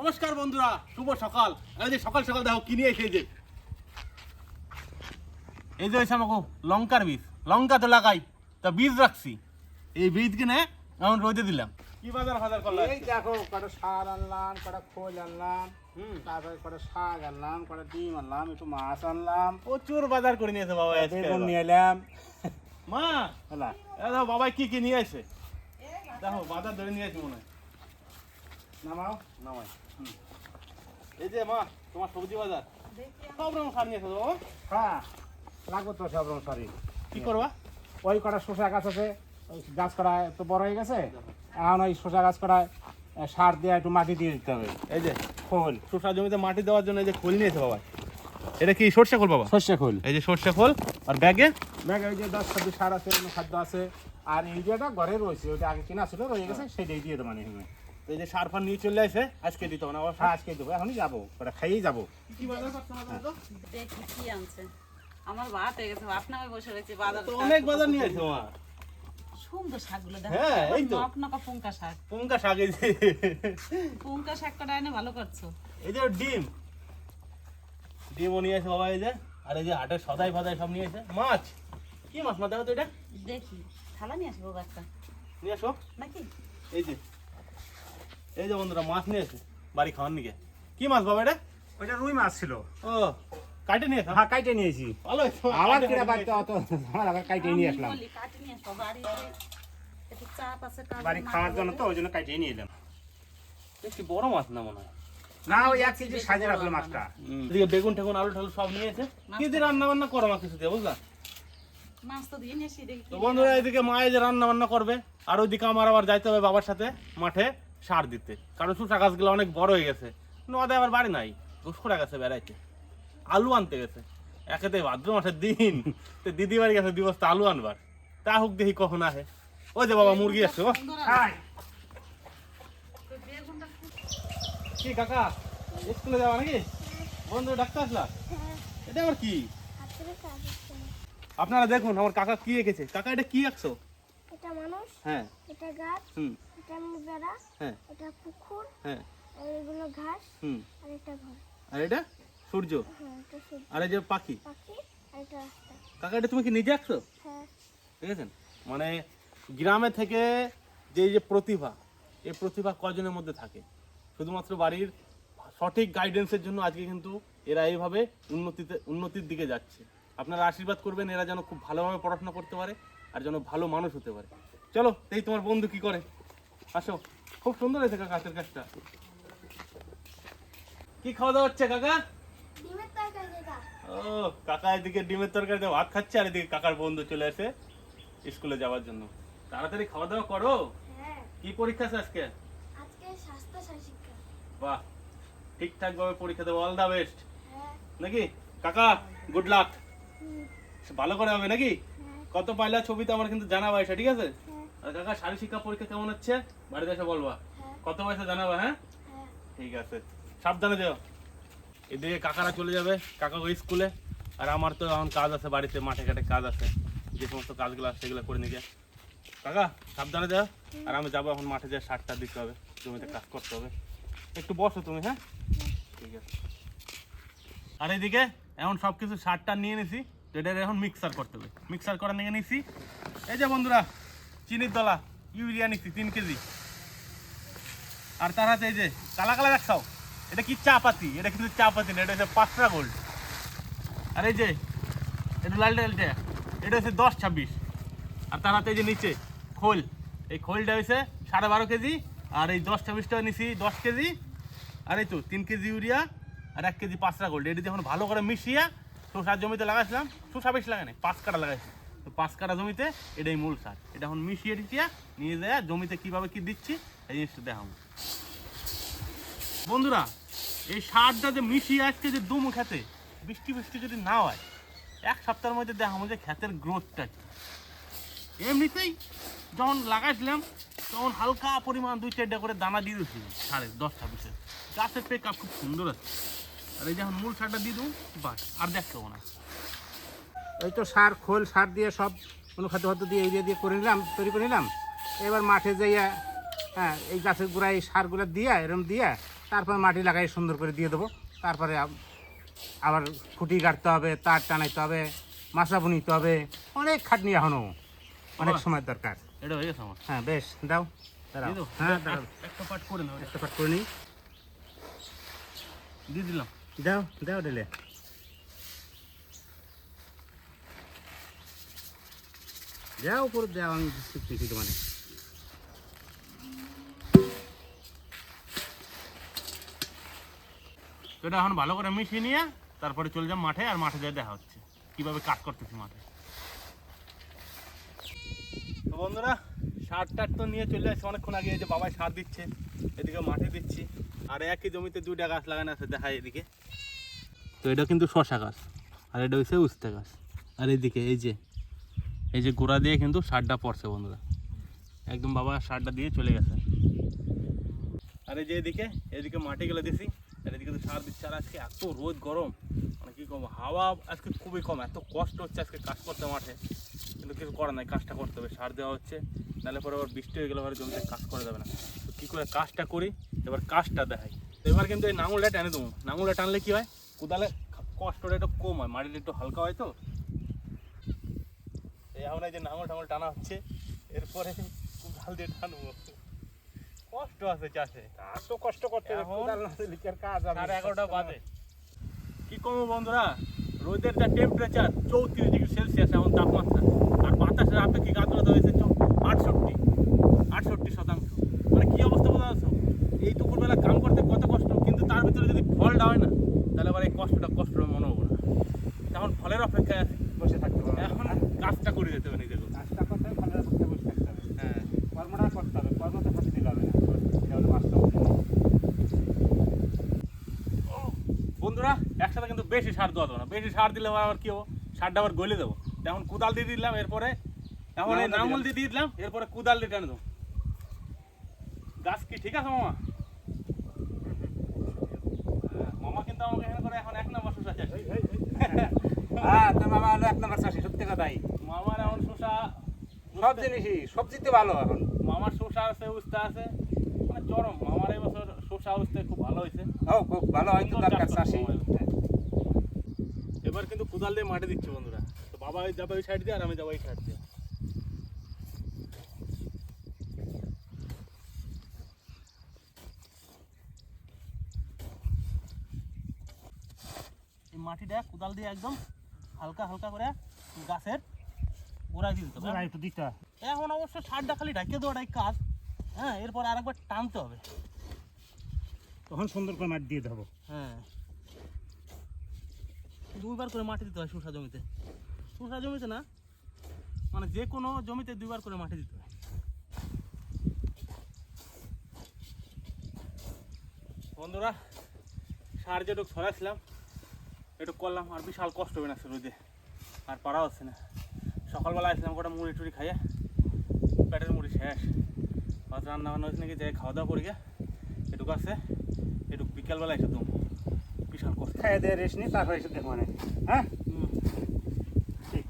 নমস্কার বন্ধুরা শুভ সকাল। এই যে সকাল সকাল দেখো কিনে এসে এই যে এই যে হয়েছে আমাকে লঙ্কার বীজ। লঙ্কা তো লাগাই তা বীজ রাখছি। এই বীজ কিনে এখন রোদে দিলাম। কি বাজার ফাজার করল? এই দেখো কটা সার আনলাম কটা খোল আনলাম হুম। তারপরে কটা শাক আনলাম কটা ডিম আনলাম একটু মাছ আনলাম। প্রচুর বাজার করে নিয়েছে বাবা বেগুন নিয়ে এলাম। মা হলা দেখো বাবা কি কি নিয়ে আসে? দেখো বাজার ধরে নিয়ে আসে মনে হয়। নামাও। নামাই। এই যে মা তোমার সবজি বাজার। সব রকম সার নিয়েছে বাবা। হ্যাঁ লাগবে তো সব রকম সরি কি করবা? ওই কটা শসা গাছ আছে গাছ করা তো বড় হয়ে গেছে। এখন ওই শসা গাছ করায় সার দিয়ে একটু মাটি দিয়ে দিতে হবে। এই যে খোল। শসা জমিতে মাটি দেওয়ার জন্য এই যে খোল নিয়েছে বাবা। এটা কি সর্ষে খোল বাবা? সর্ষে খোল। এই যে সর্ষে খোল আর ব্যাগে? ব্যাগ ওই যে দশ ছাব্বিশ সার আছে খাদ্য আছে। আর ইউরিয়াটা ঘরে রয়েছে ওইটা আগে কিনা ছিল রয়ে গেছে সেটাই দিয়ে দেবো মানে। এই যে সার ফার নিয়ে চলে আসে আজকে দিতে হবে না বাবা হ্যাঁ আজকে দেবো এখনই যাব ওটা খাইয়েই যাব। কি বাজার করতে হবে তো? দেখি কি আনছে। আমার ভাত হয়ে গেছে ভাত নামে বসে রয়েছে বাজার তো অনেক বাজার নিয়ে আসে মা সুন্দর শাকগুলো হ্যাঁ, এই তো। নক পুঙ্কা শাক। পুঙ্কা শাক এই যে। পুঙ্কা শাক কটা এনে ভালো করছ। এই যে ডিম। ডিমও নিয়ে আসে বাবা এই যে আর এই যে হাটের সদাই ফদাই সব নিয়ে এসে মাছ? কি মাছ মা দেখো তো এটা। দেখি থালা নিয়ে আসব একটা নিয়ে আসো। নাকি? এই যে। এই যে বন্ধুরা মাছ নিয়ে এসে বাড়ি খাওয়ার নিকে কি মাছ বাবা এটা? ওইটা রুই মাছ ছিল। ও কাটে নিয়ে হ্যাঁ কাইটে নিয়েছি। ভালো আবার কিনা বাড়িতে অত ভালো নিয়ে আসলাম। বলি, কাটি নিয়ে আসব বাড়িতে একটু চাপ আছে কাজ বাড়ি খাওয়ার জন্য তো ওই জন্য কাইটে নিয়ে এলাম। বেশি বড় মাছ না মনে হয়? না ওই এক কেজি সাজে রাখল মাছটা। এদিকে বেগুন টেগুন আলু টালু সব নিয়েছে কি দিয়ে রান্না বান্না করো মা কিছু দিয়ে বুঝলা? মাছ তো দিয়ে নিয়ে এসি দেখি তো বন্ধুরা এদিকে মা এই যে রান্না বান্না করবে আর ওইদিকে আমার আবার যাইতে হবে বাবার সাথে মাঠে। সার দিতে। কারণ শুষা গাছগুলো অনেক বড় হয়ে গেছে। নদে আবার বাড়ি নাই। ঘুষখোরা গেছে বেড়াইতে। আলু আনতে গেছে। একেতে ভাদ্র মাসের দিন। তো দিদি বাড়ি গেছে দিবস তো আলু আনবার। তা হোক দেখি কখন আহে। ওই যে বাবা মুরগি আসছে কি কাকা? স্কুলে যাওয়া নাকি? বন্ধু ডাক্তার আসলা? এটা আবার কি? আপনারা দেখুন আমার কাকা কি এঁকেছে। কাকা এটা কি আঁকছো? এটা মানুষ হ্যাঁ। এটা গাছ। হুম। এটা বেড়া হ্যাঁ। এটা পুকুর হ্যাঁ। আর এগুলো ঘাস হুম। আর এটা ঘর। আর এটা? সূর্য? হ্যাঁ এটা সূর্য। আর এই যে পাখি? পাখি আর এটা রাস্তা। কাকা এটা তুমি কি নিজে আঁকছো? হ্যাঁ। ঠিক আছে মানে গ্রামে থেকে যে যে প্রতিভা এই প্রতিভা কজনের মধ্যে থাকে? শুধুমাত্র বাড়ির সঠিক গাইডেন্সের জন্য আজকে কিন্তু এরা এইভাবে উন্নতিতে উন্নতির দিকে যাচ্ছে। আপনারা আশীর্বাদ করবেন এরা যেন খুব ভালোভাবে পড়াশোনা করতে পারে আর যেন ভালো মানুষ হতে পারে। চলো এই তোমার বন্ধু কি করে? আসো। খুব সুন্দর হয়েছে কাকা হাতের কাজটা। কি খাওয়া দাওয়া হচ্ছে কাকা? ও কাকা এদিকে ডিমের তরকারি ভাত খাচ্ছে আর এদিকে কাকার বন্ধু চলে আসে স্কুলে যাওয়ার জন্য। তাড়াতাড়ি খাওয়া দাওয়া করো। হ্যাঁ। কি পরীক্ষা আছে আজকে? আজকে স্বাস্থ্য শিক্ষা বাহ ঠিকঠাক ভাবে পরীক্ষা দেবো অল দা বেস্ট নাকি? কাকা গুড লাক ভালো করে হবে নাকি? হ্যাঁ। কত পাইলা ছবিতে আমার কিন্তু জানাবা এটা ঠিক আছে? হ্যাঁ। আর কাকা শারীর শিক্ষা পরীক্ষা কেমন হচ্ছে? বাড়িতে এসে বলবা। হ্যাঁ। কত পয়সা জানাবা হ্যাঁ? হ্যাঁ। ঠিক আছে। সাবধানে যেও। এদিকে কাকারা চলে যাবে কাকা ওই স্কুলে। আর আমার তো এখন কাজ আছে বাড়িতে মাঠে ঘাটে কাজ আছে। যে সমস্ত কাজগুলো আছে সেগুলো করে নিয়ে কাকা সাবধানে যাও। আর আমি যাব এখন মাঠে যেয়ে সারটা দিতে হবে। জমিতে কাজ করতে হবে। একটু বসো তুমি হ্যাঁ? ঠিক আছে। আর এদিকে এখন সব কিছু সারটা নিয়ে নিছি। তো এটা এখন মিক্সার করতে হবে। মিক্সার করা নিয়ে নিছি। এই যে বন্ধুরা চিনির দলা ইউরিয়া নিচ্ছি তিন কেজি। আর তার হাতে এই যে কালা কালা রাখাও এটা কি চা পাতি এটা কিন্তু চা পাতি না, এটা হচ্ছে পাঁচটা গোল্ড আর এই যে, এটা লালটা লালটা এটা হচ্ছে দশ ছাব্বিশ। আর তার হাতে এই যে নিচে খোল, এই খোলটা হয়েছে সাড়ে বারো কেজি, আর এই দশ ছাব্বিশটা নিছি দশ কেজি। আর এই তো তিন কেজি ইউরিয়া আর এক কেজি পাঁচটা গোল্ড এটা যখন ভালো করে মিশিয়ে শসার জমিতে লাগাইছিলাম। শসা বেশি লাগাই নাই, পাঁচ কাটা লাগাইছি। তো পাঁচ কাটা জমিতে এটাই মূল সার। এটা এখন মিশিয়ে টিশিয়ে নিয়ে যায়, জমিতে কীভাবে কি দিচ্ছি, এই জিনিসটা দেখাবো। বন্ধুরা, এই সারটা যে মিশিয়ে আজকে যে দুম খেতে, বৃষ্টি বৃষ্টি যদি না হয়, এক সপ্তাহের মধ্যে দেখাবো যে ক্ষেতের গ্রোথটা কি। এমনিতেই যখন লাগাইছিলাম, তখন হালকা পরিমাণ দুই চারটা করে দানা দিয়ে দিচ্ছি সাড়ে দশ ছাব্বিশে গাছের পেক আপ খুব সুন্দর আছে। আর এই যখন মূল সারটা দিয়ে দেবো, বাস, আর দেখতে না। ওই তো সার খোল সার দিয়ে সব অনুখাদ্য খাদ্য দিয়ে ইউরিয়া দিয়ে করে নিলাম তৈরি করে নিলাম। এবার মাঠে যাইয়া হ্যাঁ এই গাছের গোড়ায় এই সারগুলো দিয়া এরম দিয়া তারপর মাটি লাগাই সুন্দর করে দিয়ে দেবো। তারপরে আবার খুঁটি গাড়তে হবে তার টানাইতে হবে মাছা বুনিতে হবে অনেক খাটনি এখনও অনেক সময় দরকার। এটা হয়ে গেছে আমার। হ্যাঁ বেশ দাও দাঁড়াও। হ্যাঁ দাঁড়াও। একটা পাট করে নাও একটা পাট করে নিই। দিয়ে দিলাম। দাও দাও দিলে যাও উপর দাও আমি তো এটা এখন ভালো করে মিশিয়ে নিয়ে তারপরে চলে যাম মাঠে আর মাঠে যেয়ে দেখা হচ্ছে। কীভাবে কাজ করতেছি মাঠে। বন্ধুরা, সার টার তো নিয়ে চলে আসছে অনেকক্ষণ আগে যে বাবাই সার দিচ্ছে এদিকে মাঠে দিচ্ছি। আর একই জমিতে দুইটা গাছ লাগানো আছে দেখায় এদিকে। তো এটা কিন্তু শশা গাছ, আর এটা হচ্ছে উস্তে গাছ। আর এদিকে এই যে এই যে গোড়া দিয়ে কিন্তু সারটা পড়ছে বন্ধুরা। একদম বাবা সারটা দিয়ে চলে গেছে। আর এই যে এদিকে এদিকে মাটি গেলে দিছি, আর এদিকে তো সার দিচ্ছে। আর আজকে এত রোদ, গরম। মানে কি কম হাওয়া আজকে খুবই কম, এত কষ্ট হচ্ছে আজকে কাজ করতে মাঠে। কিন্তু কিছু করার নাই, কাজটা করতে হবে। সার দেওয়া হচ্ছে, নাহলে পরে আবার বৃষ্টি হয়ে গেলে জমিতে কাজ করা যাবে না। তো কী করে কাজটা করি? এবার কাজটা দেখাই। এবার কিন্তু এই নাঙলটা টেনে দেবো। নাঙলটা টানলে কী হয়? কোদালে কষ্টটা একটু কম হয়, মাটিটা একটু হালকা হয় তো। এখন এই যে নাঙল টাঙল টানা হচ্ছে এরপরে কোদাল দিয়ে টানবো। কষ্ট আছে চাষে। আর তো কষ্ট করতে আর কাজ সাড়ে এগারোটা বাজে। কি কমো বন্ধুরা? রোদের যা টেম্পারেচার চৌত্রিশ ডিগ্রি সেলসিয়াস এখন তাপমাত্রা। আর বাতাসের আপেক্ষিক আর্দ্রতা হয়েছে? আটষট্টি। আটষট্টি শতাংশ। মানে কী অবস্থা বোঝা যাচ্ছে এই দুপুরবেলা কাম করতে কত কষ্ট কিন্তু তার ভিতরে যদি ফলটা হয় না তাহলে আবার এই কষ্টটা কষ্ট মনে হব না। তখন ফলের অপেক্ষায় আছে বসে থাকতে হবে এখন কাজটা করে যেতে হবে নিজেকে। কাজটা করতে হবে ফলের অপেক্ষায় বসে থাকতে হবে হ্যাঁ। কর্মটা করতে হবে কর্মতে ফাঁসি দিলে হবে না। এটা হলো বাস্তব। বন্ধুরা একসাথে কিন্তু বেশি সার দেওয়া যাবে না। বেশি সার দিলে আবার কি হব? সারটা আবার গলে দেবো। যেমন কোদাল দিয়ে দিলাম এরপরে এখন এই নাঙল দিয়ে দিলাম। এরপরে কোদাল দিয়ে টেনে দেবো। গাছ কি ঠিক আছে মামা? হ্যাঁ, মামা কিন্তু আমাকে এখানে করে এখন এক নম্বর শোষা চাষি হ্যাঁ তো মামা হলো এক নম্বর চাষি সত্যি কথাই। এখন সব জিনিসই সবজিতে ভালো এখন। মামার শোষা আছে উস্তা আছে। মানে চরম মামার এই বছর শোষা উস্তে খুব ভালো হয়েছে। ও খুব ভালো হয়তো দরকার চাষি এবার কিন্তু কোদাল দিয়ে মাটি দিচ্ছে বন্ধুরা। তো বাবা ওই যাবে ওই সাইড দিয়ে আর আমি যাব এই সাইড দিয়ে। মাটিটা কোদাল দিয়ে একদম হালকা হালকা করে গাছের গোড়ায় দিতে হবে গোড়ায় একটু দিতে হয়। এখন অবশ্য সারটা খালি ঢাকিয়ে দেওয়াটাই কাজ। হ্যাঁ এরপর আরেকবার টানতে হবে। তখন সুন্দর করে মাটি দিয়ে দেবো। হ্যাঁ। দুইবার করে মাটি দিতে হয় শসা জমিতে। শসা জমিতে না মানে যে কোনো জমিতে দুইবার করে মাটি দিতে হয়। বন্ধুরা সার যেটুক ছড়াইছিলাম একটু করলাম আর বিশাল কষ্ট হবে না রোদে। আর পারা হচ্ছে না। সকালবেলা আসলাম কটা মুড়ি টুড়ি খাইয়ে পেটের মুড়ি শেষ। আজ রান্না বান্না হয়েছে নাকি যাই খাওয়া দাওয়া করি গে। এটুকু আছে এটুকু বিকালবেলা এসে দেবো বিশাল কষ্ট। খাইয়ে দিয়ে রেস্ট নিই তারপরে এসে দেখো মানে। হ্যাঁ? ঠিক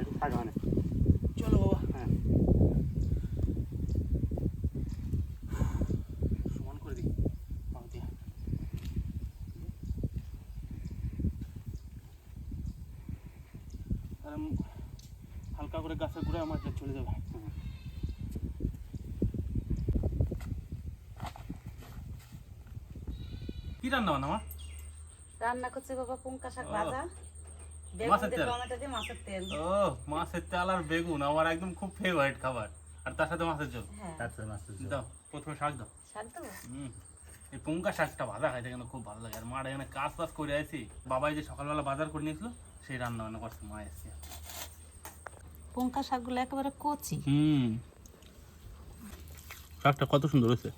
একটু থাকা মানে। চলো বাবা। হ্যাঁ। সমান করে গাছের ঘুরে আমার যা চলে যাবে। কি রান্না বান্না মা রান্না করছে বাবা পুঙ্কা শাক ভাজা। মাছের তেল? মাছের তেল। ও মাছের তেল আর বেগুন আমার একদম খুব ফেভারিট খাবার। আর তার সাথে মাছের ঝোল। হ্যাঁ। তারপরে দাও প্রথমে শাক দাও। শাক দেবো? হুম। এই পুঙ্কা শাকটা ভাজা খাইতে কিন্তু খুব ভালো লাগে। আর মার এখানে কাজ বাজ করে আইছি। বাবাই যে সকালবেলা বাজার করে নিয়েছিল সেই রান্না বান্না করছে মা এসছে। পুঙ্কা শাকগুলো একেবারে কচি। হুম। শাকটা কত সুন্দর হয়েছে।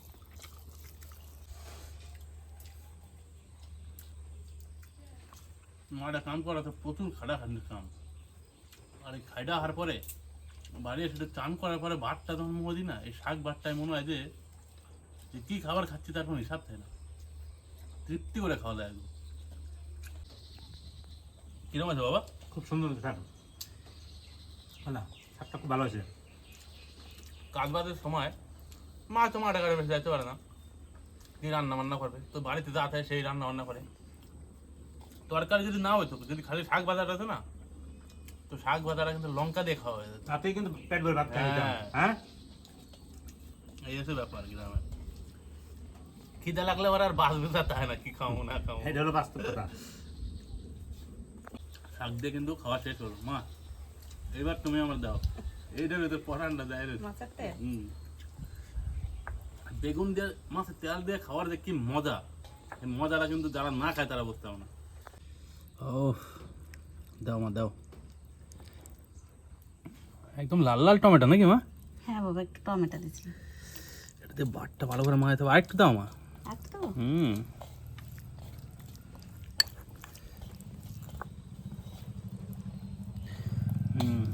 মাটা কাম করা তো প্রচুর খাটা খান্দি কাম আর এই খাইটা হওয়ার পরে বাড়ি এসে চান করার পরে ভাতটা যখন মুখে দিই না এই শাক ভাতটায় মনে হয় যে যে কী খাবার খাচ্ছি তার কোনো হিসাব থাকে না। তৃপ্তি করে খাওয়া যায় একদম। কীরকম আছে বাবা? খুব সুন্দর শাক না শাকটা খুব ভালো হয়েছে। কাজ বাজের সময় মা তো মাঠে ঘাটে বেশি যাইতে পারে না। যে রান্না বান্না করবে তো বাড়িতে যা থাকে সেই রান্না বান্না করে। তরকারি যদি না হইতো যদি খালি শাক ভাজাটা আছে না তো শাক ভাজাটা কিন্তু লঙ্কা দিয়ে খাওয়া হয়ে যেত। তাতেই কিন্তু পেট ভরে ভাত নিতাম। হ্যাঁ। হ্যাঁ। এই হচ্ছে ব্যাপার গ্রামে। খিদে লাগলে ওরা আর বাঁচবে তা তাই না কি খাব না খাব। এটা হলো বাস্তব কথা। শাক দিয়ে কিন্তু খাওয়া শেষ হলো মা। এবার তুমি আমার দাও। এইটার ভিতরে পরানটা দেয় রে। মাছের হুম। বেগুন দিয়ে মাছের তেল দিয়ে খাওয়ার যে কি মজা। এই মজাটা কিন্তু যারা না খায় তারা বুঝতে না। ও দাও মা দাও। একদম লাল লাল টমেটো নাকি মা? হ্যাঁ বাবা একটু টমেটো দিচ্ছি। এটাতে বাটটা ভালো করে হবে। আরেকটু দাও মা। হুম হুম।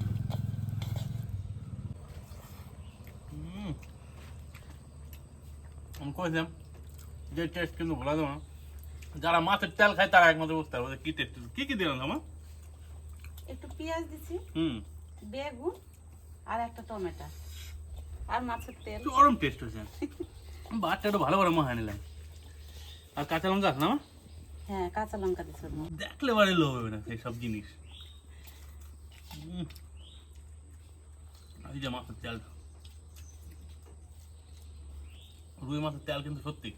আমি কইছিলাম যে টেস্ট কিন্তু ভোলা যাবে না। যারা মাছের তেল খায় তারা একমাত্র বুঝতে পারবে কি টেস্ট কি কি দিলাম আমার একটু পেঁয়াজ দিচ্ছি হুম। বেগুন আর একটা টমেটো। আর মাছের তেল। চরম টেস্ট হয়েছে। বাচ্চাটা ভালো করে মাখা নিলাম। আর কাঁচা লঙ্কা আছে না? হ্যাঁ কাঁচা লঙ্কা দিচ্ছি দেখলে বাড়ি লোভ হবে না সেই সব জিনিস। এই যে মাছের তেল। রুই মাছের তেল কিন্তু সত্যি।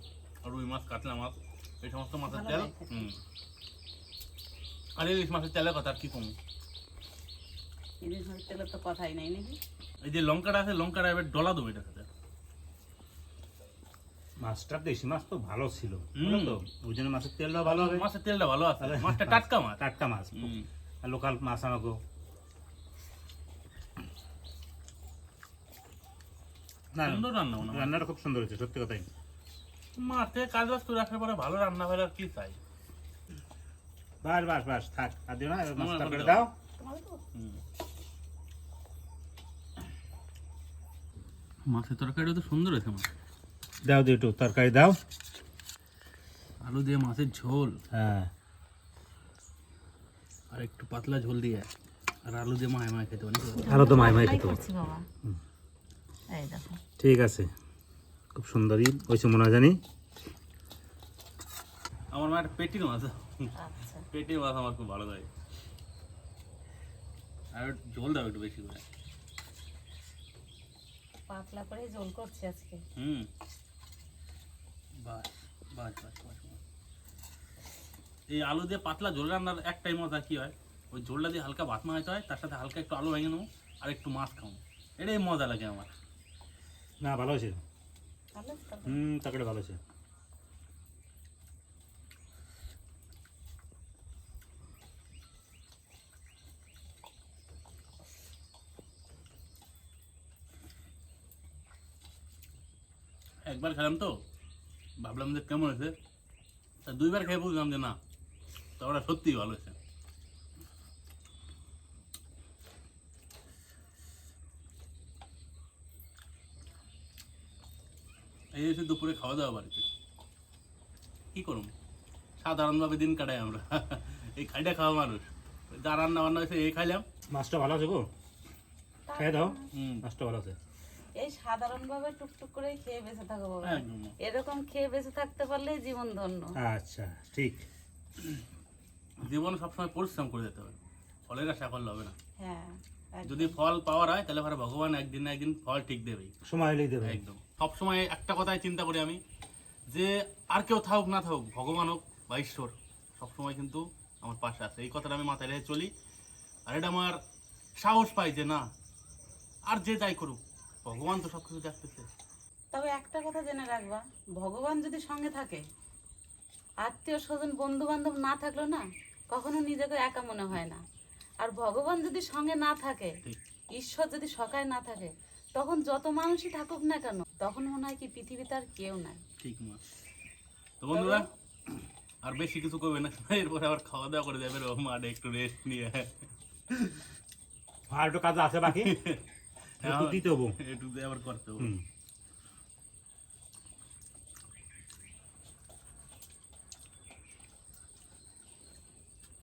রুই মাছ কাতলা মাছ এই সমস্ত মাছের তেল হুম। আর ইলিশ মাছের তেলের কথা আর কি কম? ইলিশ মাছের তেলের তো কথাই নাই নাকি? এই যে লঙ্কাটা আছে লঙ্কাটা এবার ডলা দেবো এটা সাথে মাছটা দেশি মাছ তো ভালো ছিল ওই জন্য মাছের তেলটা ভালো হবে। মাছের তেলটা ভালো আছে। মাছটা টাটকা মাছ। টাটকা মাছ। হুম। আর লোকাল মাছ আমাকে না সুন্দর রান্না মনে হয়। রান্নাটা খুব সুন্দর হয়েছে সত্যি কথাই। মাঠে কাজ বাজ করে রাখার পরে ভালো রান্না হলে আর কি চাই? বাস বাস বাস থাক আর দিও না এবার করে করে দাও। মাছের তরকারিটা তো সুন্দর হয়েছে মাছ দাও দিও একটু তরকারি দাও। আলু দিয়ে মাছের ঝোল। হ্যাঁ। আর একটু পাতলা ঝোল দিয়ে। আর আলু দিয়ে মায় মায় খেতে অনেক ভালো। আরও তো মাই মাই খেতে করছি বাবা। এই দেখো। ঠিক আছে। খুব সুন্দরই মনে হয় জানি। আমার মা একটা পেটির মাছ। আচ্ছা। পেটির মাছ আমার খুব ভালো লাগে। আর ঝোল দাও একটু বেশি করে। পাতলা করে জোল করছি আজকে। হুম। বাস বাস বাস বাস। বাস। এই আলু দিয়ে পাতলা ঝোল রান্নার একটাই মজা কি হয়? ওই ঝোলটা দিয়ে হালকা ভাত মাখাতে হয় তার সাথে হালকা একটু আলু ভেঙে নেব আর একটু মাছ খাব। এটাই মজা লাগে আমার। না ভালো আছে? হুম তরকারি ভালো আছে একবার খেলাম তো ভাবলাম যে কেমন হয়েছে। তা দুইবার খেয়ে বুঝলাম যে না তা ওরা সত্যিই ভালো হয়েছে। এই এসে দুপুরে খাওয়া দাওয়া বাড়িতে। কি করুন সাধারণভাবে দিন কাটাই আমরা। এই খাইটা খাওয়া মানুষ। যা রান্না বান্না হয়েছে এই খাইলাম। মাছটা ভালো আছে গো? খেয়ে দাও। হুম। মাছটা ভালো আছে। এই সাধারণ ভাবে টুকটুক করে খেয়ে বেঁচে থাকো বাবা। এরকম খেয়ে বেঁচে থাকতে পারলেই জীবন ধন্য। আচ্ছা ঠিক। জীবনে সবসময় পরিশ্রম করে যেতে হবে। ফলের আশা করলে হবে না। হ্যাঁ যদি ফল পাওয়ার হয় তাহলে ভগবান একদিন না একদিন ফল ঠিক দেবেই। সময় দেবে। একদম। সবসময় একটা কথাই চিন্তা করি আমি যে আর কেউ থাকুক না থাকুক ভগবান হোক বা ঈশ্বর সবসময় কিন্তু আমার পাশে আছে। এই কথাটা আমি মাথায় রেখে চলি। আর এটা আমার সাহস পাই যে না আর যে যাই করুক ভগবান তো সব কিছু দেখতেছে। তবে একটা কথা জেনে রাখবা ভগবান যদি সঙ্গে থাকে আত্মীয় স্বজন বন্ধু বান্ধব না থাকল না কখনো নিজেকে একা মনে হয় না। আর ভগবান যদি সঙ্গে না থাকে ঈশ্বর যদি সকায় না থাকে তখন যত মানুষই থাকুক না কেন তখন মনে হয় কি পৃথিবীতে আর কেউ নাই। ঠিক মা তো বন্ধুরা আর বেশি কিছু করবে না। এরপরে আবার খাওয়া দাওয়া করে যাবে রকম আর একটু রেস্ট নিয়ে। আর একটু কাজ আছে বাকি? একটু দিতে হব। একটু দিয়ে আবার করতে হবে।